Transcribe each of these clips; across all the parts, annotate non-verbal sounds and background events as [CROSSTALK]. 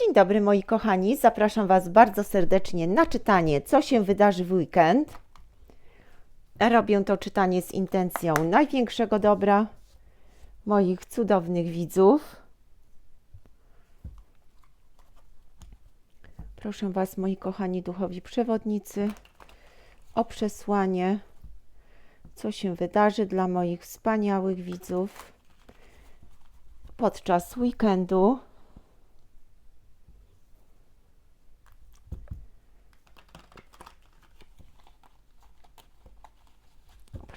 Dzień dobry moi kochani, zapraszam Was bardzo serdecznie na czytanie, co się wydarzy w weekend. Robię to czytanie z intencją największego dobra moich cudownych widzów. Proszę Was, moi kochani duchowi przewodnicy, o przesłanie, co się wydarzy dla moich wspaniałych widzów podczas weekendu.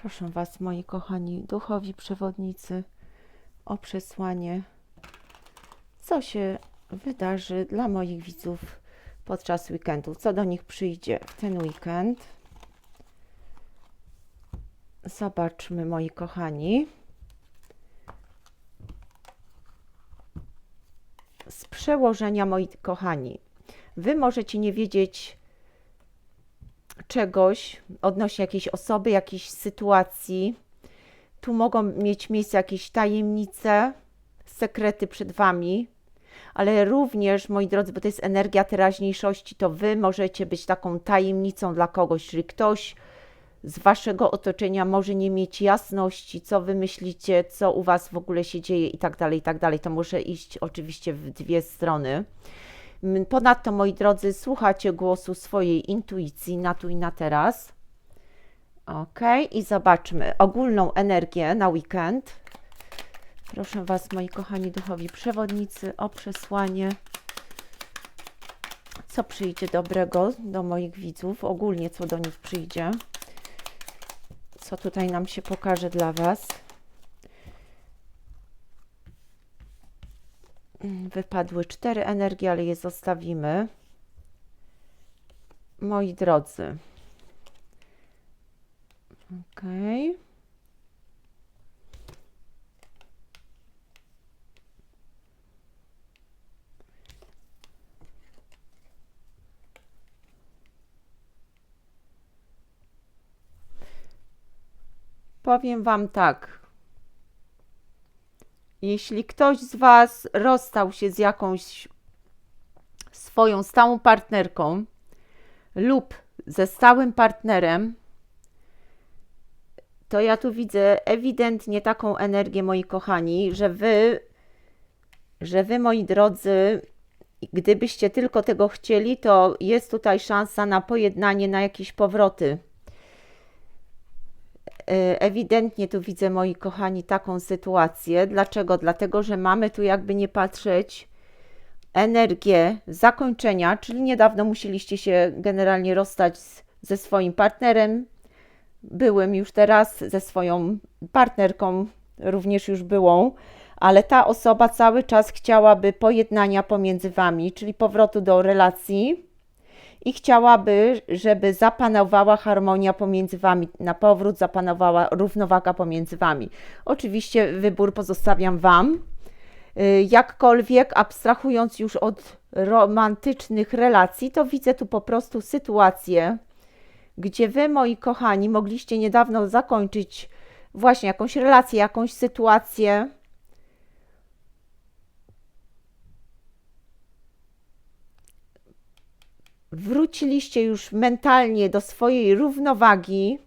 Proszę Was, moi kochani duchowi przewodnicy, o przesłanie, co się wydarzy dla moich widzów podczas weekendu, co do nich przyjdzie w ten weekend. Zobaczmy, moi kochani. Z przełożenia, moi kochani, Wy możecie nie wiedzieć, czegoś odnośnie jakiejś osoby, jakiejś sytuacji. Tu mogą mieć miejsce jakieś tajemnice, sekrety przed Wami, ale również, moi drodzy, bo to jest energia teraźniejszości, to Wy możecie być taką tajemnicą dla kogoś, czyli ktoś z Waszego otoczenia może nie mieć jasności, co Wy myślicie, co u Was w ogóle się dzieje i tak dalej, i tak dalej. To może iść oczywiście w dwie strony. Ponadto, moi drodzy, słuchacie głosu swojej intuicji na tu i na teraz. Ok, i zobaczmy ogólną energię na weekend. Proszę Was, moi kochani duchowi przewodnicy, o przesłanie. Co przyjdzie dobrego do moich widzów, ogólnie co do nich przyjdzie. Co tutaj nam się pokaże dla Was. Wypadły cztery energie, ale je zostawimy. Moi drodzy. Ok. Powiem Wam tak. Jeśli ktoś z Was rozstał się z jakąś swoją stałą partnerką lub ze stałym partnerem, to ja tu widzę ewidentnie taką energię, moi kochani, że Wy, że Wy, moi drodzy, gdybyście tylko tego chcieli, to jest tutaj szansa na pojednanie, na jakieś powroty ewidentnie tu widzę, moi kochani, taką sytuację. Dlaczego? Dlatego, że mamy tu jakby nie patrzeć energię zakończenia, czyli niedawno musieliście się generalnie rozstać z, ze swoim partnerem. Byłem już teraz ze swoją partnerką, również już byłą, ale ta osoba cały czas chciałaby pojednania pomiędzy wami, czyli powrotu do relacji i chciałaby, żeby zapanowała harmonia pomiędzy Wami, na powrót zapanowała równowaga pomiędzy Wami. Oczywiście wybór pozostawiam Wam. Y, jakkolwiek, abstrahując już od romantycznych relacji, to widzę tu po prostu sytuację, gdzie Wy, moi kochani, mogliście niedawno zakończyć właśnie jakąś relację, jakąś sytuację, wróciliście już mentalnie do swojej równowagi,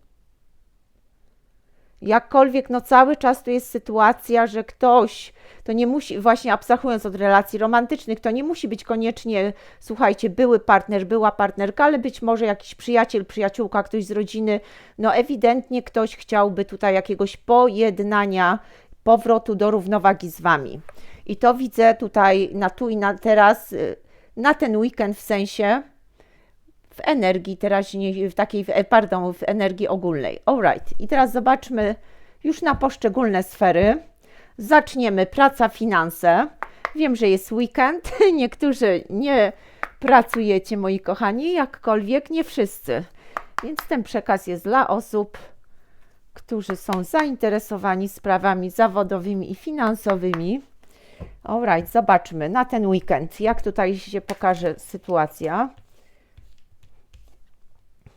jakkolwiek no cały czas tu jest sytuacja, że ktoś, to nie musi, właśnie abstrahując od relacji romantycznych, to nie musi być koniecznie, słuchajcie, były partner, była partnerka, ale być może jakiś przyjaciel, przyjaciółka, ktoś z rodziny, no ewidentnie ktoś chciałby tutaj jakiegoś pojednania, powrotu do równowagi z Wami. I to widzę tutaj na tu i na teraz, y, na ten weekend w sensie, w energii teraźniej, w takiej, pardon, w energii ogólnej. Alright, i teraz zobaczmy już na poszczególne sfery. Zaczniemy praca, finanse. Wiem, że jest weekend, [LAUGHS] niektórzy nie pracujecie, moi kochani, jakkolwiek nie wszyscy. Więc ten przekaz jest dla osób, którzy są zainteresowani sprawami zawodowymi i finansowymi. Alright, zobaczmy na ten weekend, jak tutaj się pokaże sytuacja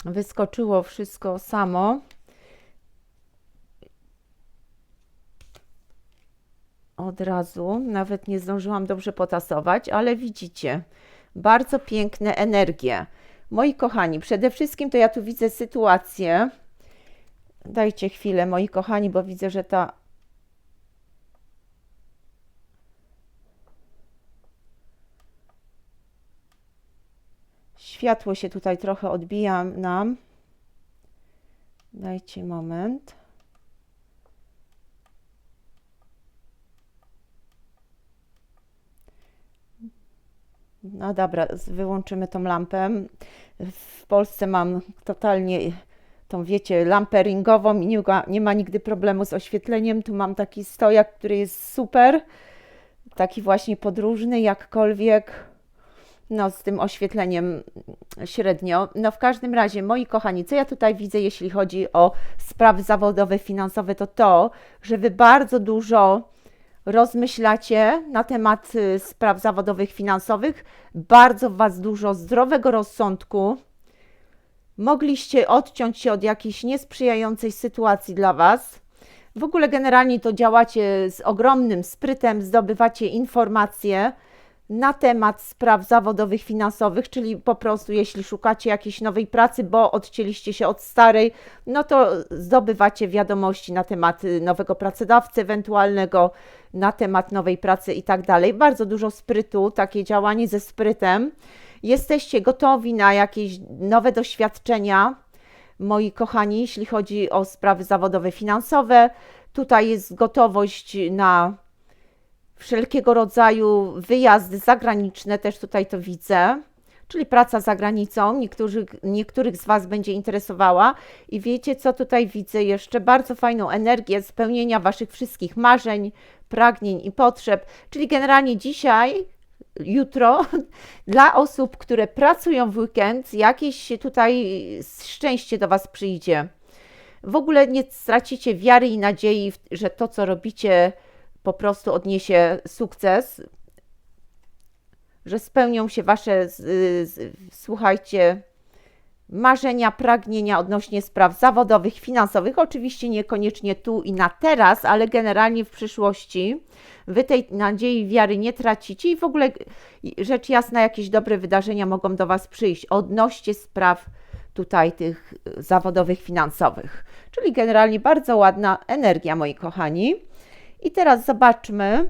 wyskoczyło wszystko samo. od razu. Nawet nie zdążyłam dobrze potasować, ale widzicie, bardzo piękne energie. Moi kochani, przede wszystkim to ja tu widzę sytuację. Dajcie chwilę, moi kochani, bo widzę, że ta Światło się tutaj trochę odbija nam. Dajcie moment. No dobra, wyłączymy tą lampę. W Polsce mam totalnie tą, wiecie, lampę ringową i nie, nie ma nigdy problemu z oświetleniem. Tu mam taki stojak, który jest super. Taki właśnie podróżny, jakkolwiek no z tym oświetleniem średnio. No w każdym razie, moi kochani, co ja tutaj widzę, jeśli chodzi o sprawy zawodowe, finansowe, to to, że Wy bardzo dużo rozmyślacie na temat y, spraw zawodowych, finansowych, bardzo Was dużo zdrowego rozsądku. Mogliście odciąć się od jakiejś niesprzyjającej sytuacji dla Was. W ogóle generalnie to działacie z ogromnym sprytem, zdobywacie informacje na temat spraw zawodowych, finansowych, czyli po prostu jeśli szukacie jakiejś nowej pracy, bo odcięliście się od starej, no to zdobywacie wiadomości na temat y, nowego pracodawcy ewentualnego, na temat nowej pracy i tak dalej. Bardzo dużo sprytu, takie działanie ze sprytem. Jesteście gotowi na jakieś nowe doświadczenia, moi kochani, jeśli chodzi o sprawy zawodowe, finansowe. Tutaj jest gotowość na wszelkiego rodzaju wyjazdy zagraniczne, też tutaj to widzę, czyli praca za granicą, niektórych, niektórych z Was będzie interesowała. I wiecie, co tutaj widzę jeszcze? Bardzo fajną energię spełnienia Waszych wszystkich marzeń, pragnień i potrzeb, czyli generalnie dzisiaj jutro [LAUGHS] dla osób, które pracują w weekend, jakieś tutaj szczęście do Was przyjdzie. W ogóle nie stracicie wiary i nadziei, że to, co robicie, po prostu odniesie sukces, że spełnią się Wasze, słuchajcie, marzenia, pragnienia odnośnie spraw zawodowych, finansowych. Oczywiście niekoniecznie tu i na teraz, ale generalnie w przyszłości. Wy tej nadziei, wiary nie tracicie i w ogóle rzecz jasna, jakieś dobre wydarzenia mogą do Was przyjść odnośnie spraw tutaj tych zawodowych, finansowych. Czyli generalnie bardzo ładna energia, moi kochani. I teraz zobaczmy,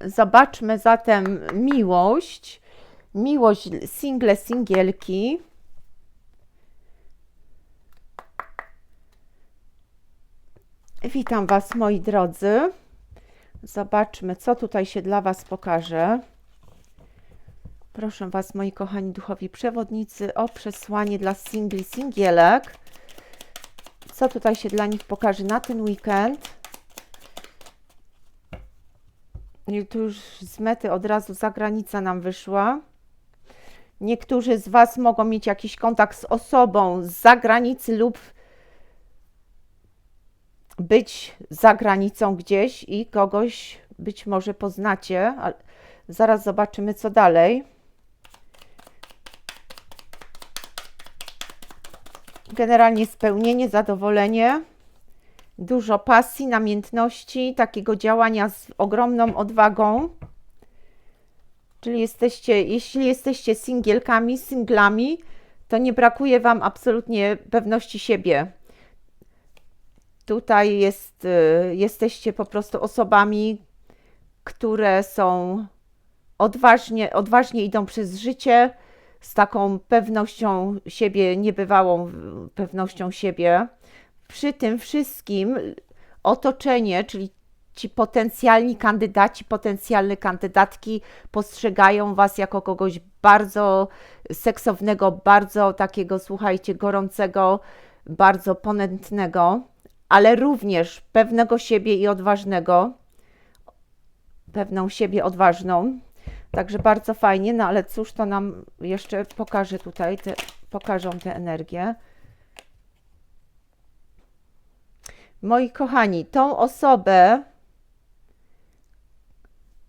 zobaczmy zatem miłość, miłość single, singielki. Witam Was, moi drodzy. Zobaczmy, co tutaj się dla Was pokaże. Proszę Was, moi kochani duchowi przewodnicy, o przesłanie dla singli, singielek. Co tutaj się dla nich pokaże na ten weekend? Tu już z mety od razu zagranica nam wyszła. Niektórzy z Was mogą mieć jakiś kontakt z osobą z zagranicy lub być za granicą gdzieś i kogoś być może poznacie. Ale zaraz zobaczymy, co dalej. Generalnie spełnienie, zadowolenie dużo pasji, namiętności, takiego działania z ogromną odwagą. Czyli jesteście, jeśli jesteście singielkami, singlami, to nie brakuje Wam absolutnie pewności siebie. Tutaj jest, y, jesteście po prostu osobami, które są odważnie, odważnie idą przez życie z taką pewnością siebie, niebywałą pewnością siebie przy tym wszystkim otoczenie, czyli ci potencjalni kandydaci, potencjalne kandydatki postrzegają Was jako kogoś bardzo seksownego, bardzo takiego, słuchajcie, gorącego, bardzo ponętnego, ale również pewnego siebie i odważnego, pewną siebie odważną. Także bardzo fajnie, no ale cóż to nam jeszcze pokaże tutaj, te, pokażą te energie. Moi kochani, tą osobę,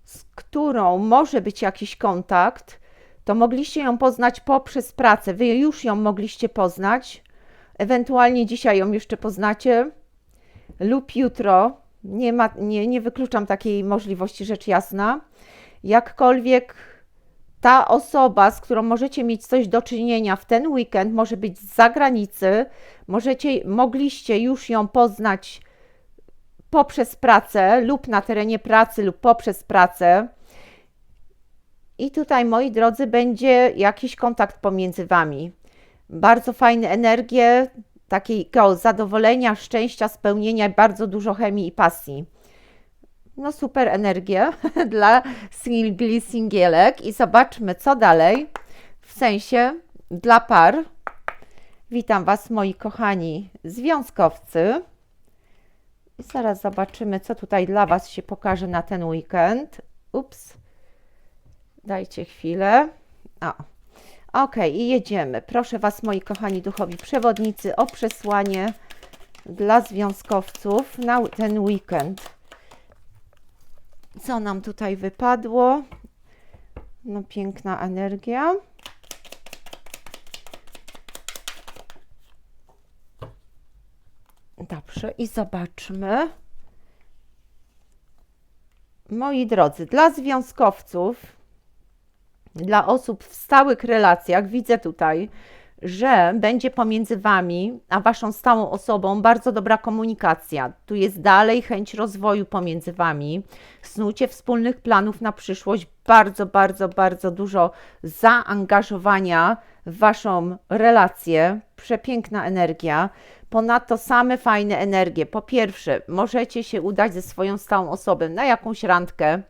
z którą może być jakiś kontakt, to mogliście ją poznać poprzez pracę. Wy już ją mogliście poznać, ewentualnie dzisiaj ją jeszcze poznacie, lub jutro Nie, ma, nie, nie wykluczam takiej możliwości, rzecz jasna. Jakkolwiek ta osoba, z którą możecie mieć coś do czynienia w ten weekend, może być z zagranicy, możecie, mogliście już ją poznać poprzez pracę lub na terenie pracy lub poprzez pracę. I tutaj, moi drodzy, będzie jakiś kontakt pomiędzy Wami. Bardzo fajne energie, takiego zadowolenia, szczęścia, spełnienia, bardzo dużo chemii i pasji. No super energię [LAUGHS] dla singli, singielek i zobaczmy co dalej, w sensie dla par. Witam Was moi kochani związkowcy. I zaraz zobaczymy co tutaj dla Was się pokaże na ten weekend. Ups. Dajcie chwilę. O. Ok, i jedziemy. Proszę Was, moi kochani duchowi przewodnicy, o przesłanie dla związkowców na ten weekend. Co nam tutaj wypadło? No, piękna energia. Dobrze, i zobaczmy. Moi drodzy, dla związkowców, dla osób w stałych relacjach, widzę tutaj, że będzie pomiędzy Wami a Waszą stałą osobą bardzo dobra komunikacja. Tu jest dalej chęć rozwoju pomiędzy Wami, snucie wspólnych planów na przyszłość, bardzo, bardzo, bardzo dużo zaangażowania w Waszą relację, przepiękna energia. Ponadto same fajne energie. Po pierwsze, możecie się udać ze swoją stałą osobą na jakąś randkę,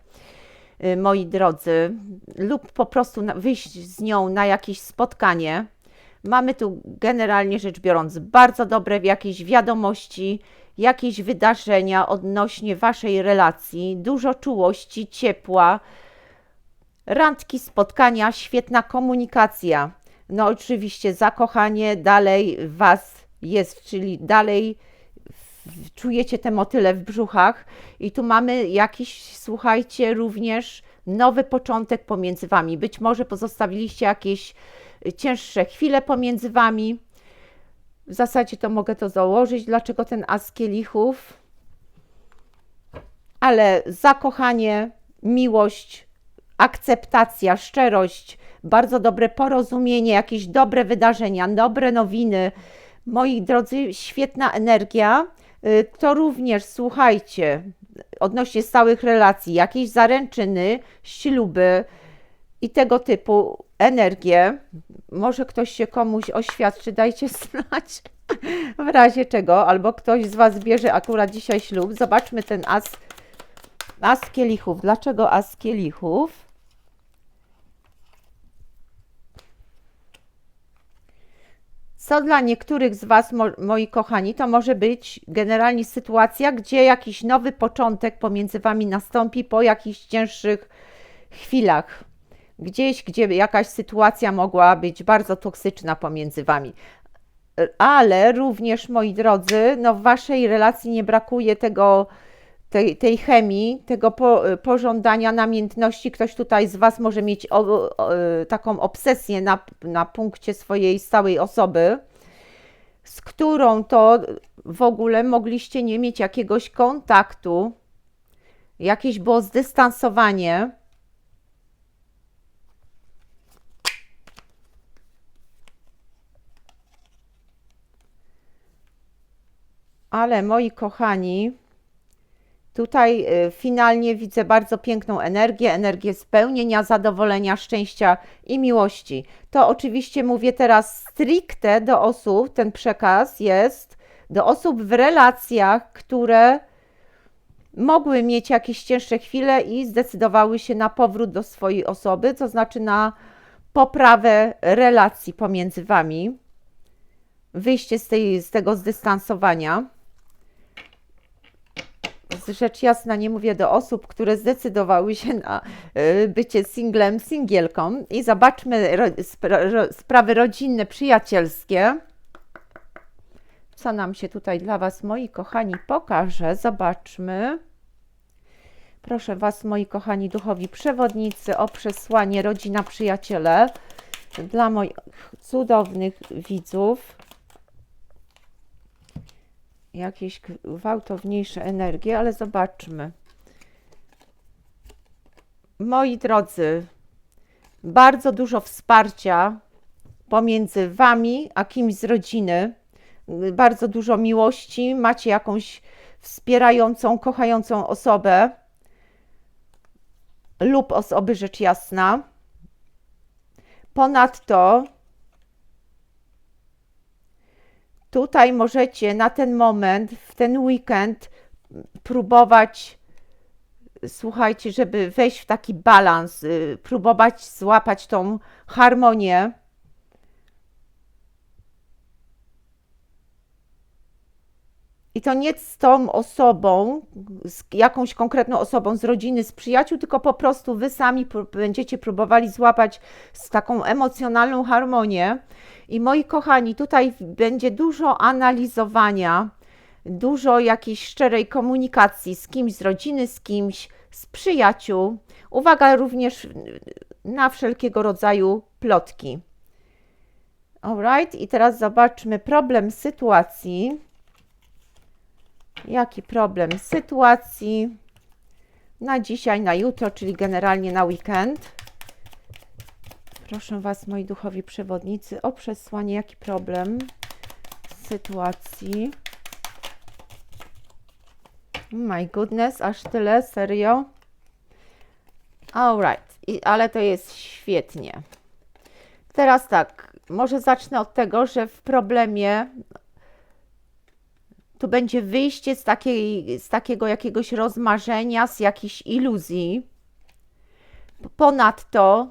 y, moi drodzy, lub po prostu wyjść z nią na jakieś spotkanie. Mamy tu generalnie rzecz biorąc bardzo dobre jakieś wiadomości, jakieś wydarzenia odnośnie Waszej relacji, dużo czułości, ciepła, randki, spotkania, świetna komunikacja. No oczywiście zakochanie dalej Was jest, czyli dalej czujecie te motyle w brzuchach i tu mamy jakiś, słuchajcie, również nowy początek pomiędzy Wami. Być może pozostawiliście jakieś cięższe chwile pomiędzy Wami. W zasadzie to mogę to założyć, dlaczego ten as kielichów. Ale zakochanie, miłość, akceptacja, szczerość, bardzo dobre porozumienie, jakieś dobre wydarzenia, dobre nowiny. Moi drodzy, świetna energia. Y, To również, słuchajcie, odnośnie stałych relacji, jakieś zaręczyny, śluby i tego typu energię. Może ktoś się komuś oświadczy, dajcie znać [LAUGHS] w razie czego, albo ktoś z Was bierze akurat dzisiaj ślub. Zobaczmy ten as, as kielichów. Dlaczego as kielichów? Co dla niektórych z Was, mo, moi kochani, to może być generalnie sytuacja, gdzie jakiś nowy początek pomiędzy Wami nastąpi po jakichś cięższych chwilach. Gdzieś, gdzie jakaś sytuacja mogła być bardzo toksyczna pomiędzy Wami. Ale również, moi drodzy, no w Waszej relacji nie brakuje tego, tej, tej chemii, tego po, pożądania, namiętności. Ktoś tutaj z Was może mieć o, o, taką obsesję na, na punkcie swojej stałej osoby, z którą to w ogóle mogliście nie mieć jakiegoś kontaktu, jakieś było zdystansowanie. Ale moi kochani, Tutaj y, finalnie widzę bardzo piękną energię, energię spełnienia, zadowolenia, szczęścia i miłości. To oczywiście mówię teraz stricte do osób, ten przekaz jest do osób w relacjach, które mogły mieć jakieś cięższe chwile i zdecydowały się na powrót do swojej osoby, to znaczy na poprawę relacji pomiędzy Wami, wyjście z, tej, z tego zdystansowania rzecz jasna nie mówię do osób, które zdecydowały się na y, bycie singlem, singielką i zobaczmy ro, spra, ro, sprawy rodzinne, przyjacielskie. Co nam się tutaj dla Was, moi kochani, pokaże? Zobaczmy. Proszę Was, moi kochani duchowi przewodnicy, o przesłanie rodzina, przyjaciele dla moich cudownych widzów. Jakieś gwałtowniejsze energie, ale zobaczmy. Moi drodzy, bardzo dużo wsparcia pomiędzy Wami a kimś z rodziny, bardzo dużo miłości, macie jakąś wspierającą, kochającą osobę lub osoby rzecz jasna. Ponadto tutaj możecie na ten moment, w ten weekend próbować, słuchajcie, żeby wejść w taki balans, y, próbować złapać tą harmonię. I to nie z tą osobą, z jakąś konkretną osobą z rodziny, z przyjaciół, tylko po prostu wy sami będziecie próbowali złapać z taką emocjonalną harmonię. I moi kochani, tutaj będzie dużo analizowania, dużo jakiejś szczerej komunikacji z kimś z rodziny, z kimś z przyjaciół. Uwaga również na wszelkiego rodzaju plotki. Alright, i teraz zobaczmy problem sytuacji. Jaki problem sytuacji na dzisiaj, na jutro, czyli generalnie na weekend. Proszę Was, moi duchowi przewodnicy, o przesłanie, jaki problem sytuacji. My goodness, aż tyle, serio? Alright, I, ale to jest świetnie. Teraz tak, może zacznę od tego, że w problemie tu będzie wyjście z, takiej, z takiego jakiegoś rozmarzenia, z jakiejś iluzji. Ponadto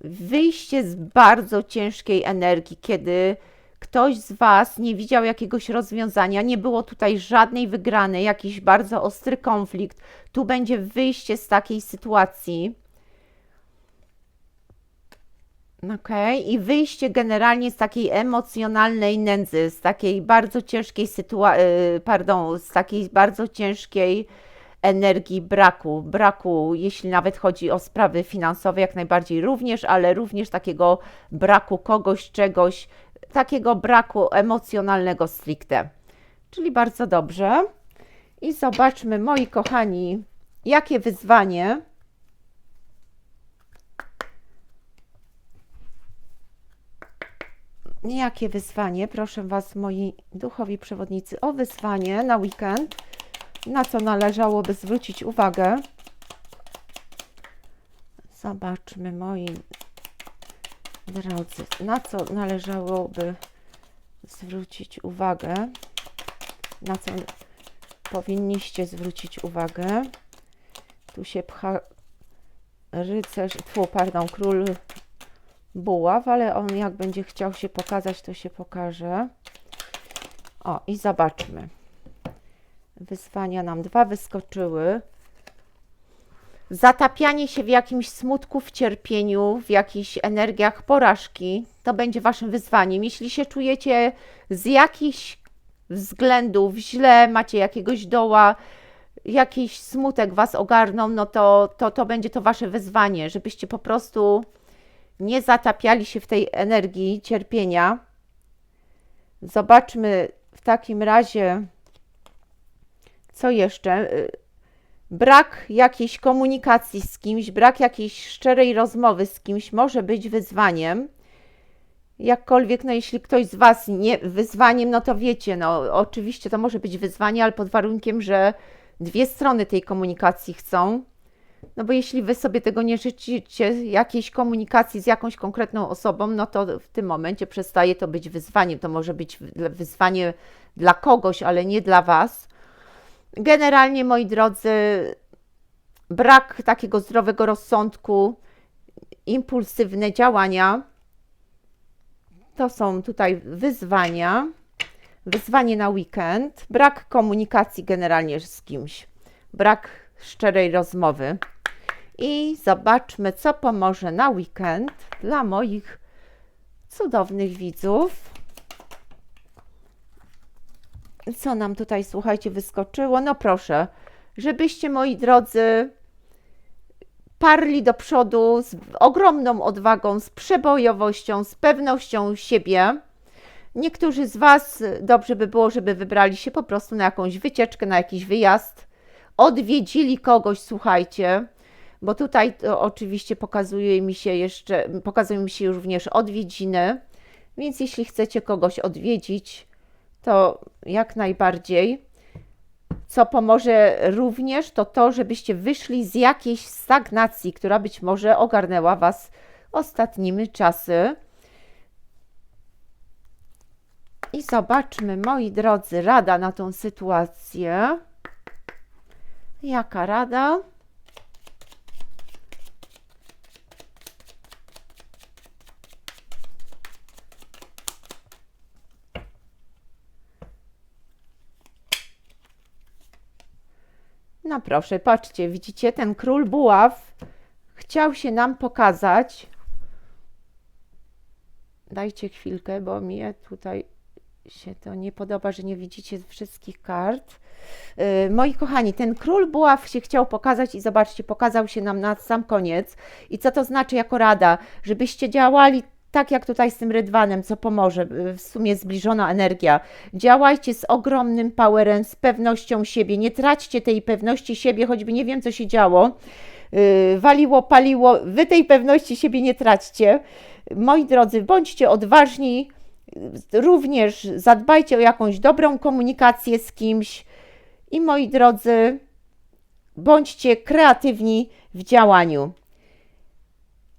wyjście z bardzo ciężkiej energii, kiedy ktoś z Was nie widział jakiegoś rozwiązania, nie było tutaj żadnej wygranej, jakiś bardzo ostry konflikt. Tu będzie wyjście z takiej sytuacji. Ok, i wyjście generalnie z takiej emocjonalnej nędzy, z takiej bardzo ciężkiej sytuacji, pardon, z takiej bardzo ciężkiej energii braku, braku, jeśli nawet chodzi o sprawy finansowe, jak najbardziej również, ale również takiego braku kogoś, czegoś, takiego braku emocjonalnego stricte. Czyli bardzo dobrze. I zobaczmy, moi kochani, jakie wyzwanie Jakie wyzwanie, proszę Was, moi duchowi przewodnicy, o wyzwanie na weekend na co należałoby zwrócić uwagę. Zobaczmy, moi drodzy, na co należałoby zwrócić uwagę, na co powinniście zwrócić uwagę. Tu się pcha rycerz, tfu, pardon, król buław, ale on jak będzie chciał się pokazać, to się pokaże. O, i zobaczmy wyzwania nam dwa wyskoczyły. Zatapianie się w jakimś smutku, w cierpieniu, w jakichś energiach porażki, to będzie waszym wyzwaniem. Jeśli się czujecie z jakichś względów źle, macie jakiegoś doła, jakiś smutek was ogarną, no to, to, to będzie to wasze wyzwanie, żebyście po prostu nie zatapiali się w tej energii cierpienia. Zobaczmy w takim razie co jeszcze? Brak jakiejś komunikacji z kimś, brak jakiejś szczerej rozmowy z kimś może być wyzwaniem. Jakkolwiek, no jeśli ktoś z Was nie wyzwaniem, no to wiecie, no oczywiście to może być wyzwanie, ale pod warunkiem, że dwie strony tej komunikacji chcą. No bo jeśli Wy sobie tego nie życzycie, jakiejś komunikacji z jakąś konkretną osobą, no to w tym momencie przestaje to być wyzwaniem. To może być wyzwanie dla kogoś, ale nie dla Was. Generalnie, moi drodzy, brak takiego zdrowego rozsądku, impulsywne działania to są tutaj wyzwania. Wyzwanie na weekend, brak komunikacji generalnie z kimś, brak szczerej rozmowy. I zobaczmy, co pomoże na weekend dla moich cudownych widzów co nam tutaj, słuchajcie, wyskoczyło? No proszę, żebyście, moi drodzy, parli do przodu z ogromną odwagą, z przebojowością, z pewnością siebie. Niektórzy z Was dobrze by było, żeby wybrali się po prostu na jakąś wycieczkę, na jakiś wyjazd, odwiedzili kogoś, słuchajcie, bo tutaj oczywiście pokazuje mi się jeszcze, pokazują mi się również odwiedziny, więc jeśli chcecie kogoś odwiedzić, to jak najbardziej. Co pomoże również, to to, żebyście wyszli z jakiejś stagnacji, która być może ogarnęła Was ostatnimi czasy. I zobaczmy, moi drodzy, rada na tą sytuację. Jaka rada? No proszę, patrzcie, widzicie, ten król buław chciał się nam pokazać. Dajcie chwilkę, bo mnie tutaj się to nie podoba, że nie widzicie wszystkich kart. Yy, moi kochani, ten król buław się chciał pokazać i zobaczcie, pokazał się nam na sam koniec. I co to znaczy jako rada? Żebyście działali tak jak tutaj z tym rydwanem, co pomoże, yy, w sumie zbliżona energia. Działajcie z ogromnym powerem, z pewnością siebie. Nie traćcie tej pewności siebie, choćby nie wiem, co się działo. Yy, waliło, paliło, wy tej pewności siebie nie traćcie. Moi drodzy, bądźcie odważni, również zadbajcie o jakąś dobrą komunikację z kimś i moi drodzy, bądźcie kreatywni w działaniu.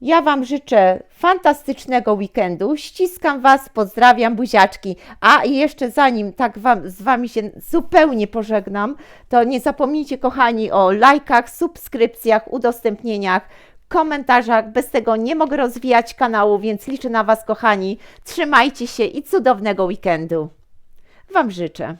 Ja Wam życzę fantastycznego weekendu. Ściskam Was, pozdrawiam, buziaczki. A i jeszcze zanim tak wam, z Wami się zupełnie pożegnam, to nie zapomnijcie, kochani, o lajkach, subskrypcjach, udostępnieniach, komentarzach. Bez tego nie mogę rozwijać kanału, więc liczę na Was, kochani. Trzymajcie się i cudownego weekendu. Wam życzę.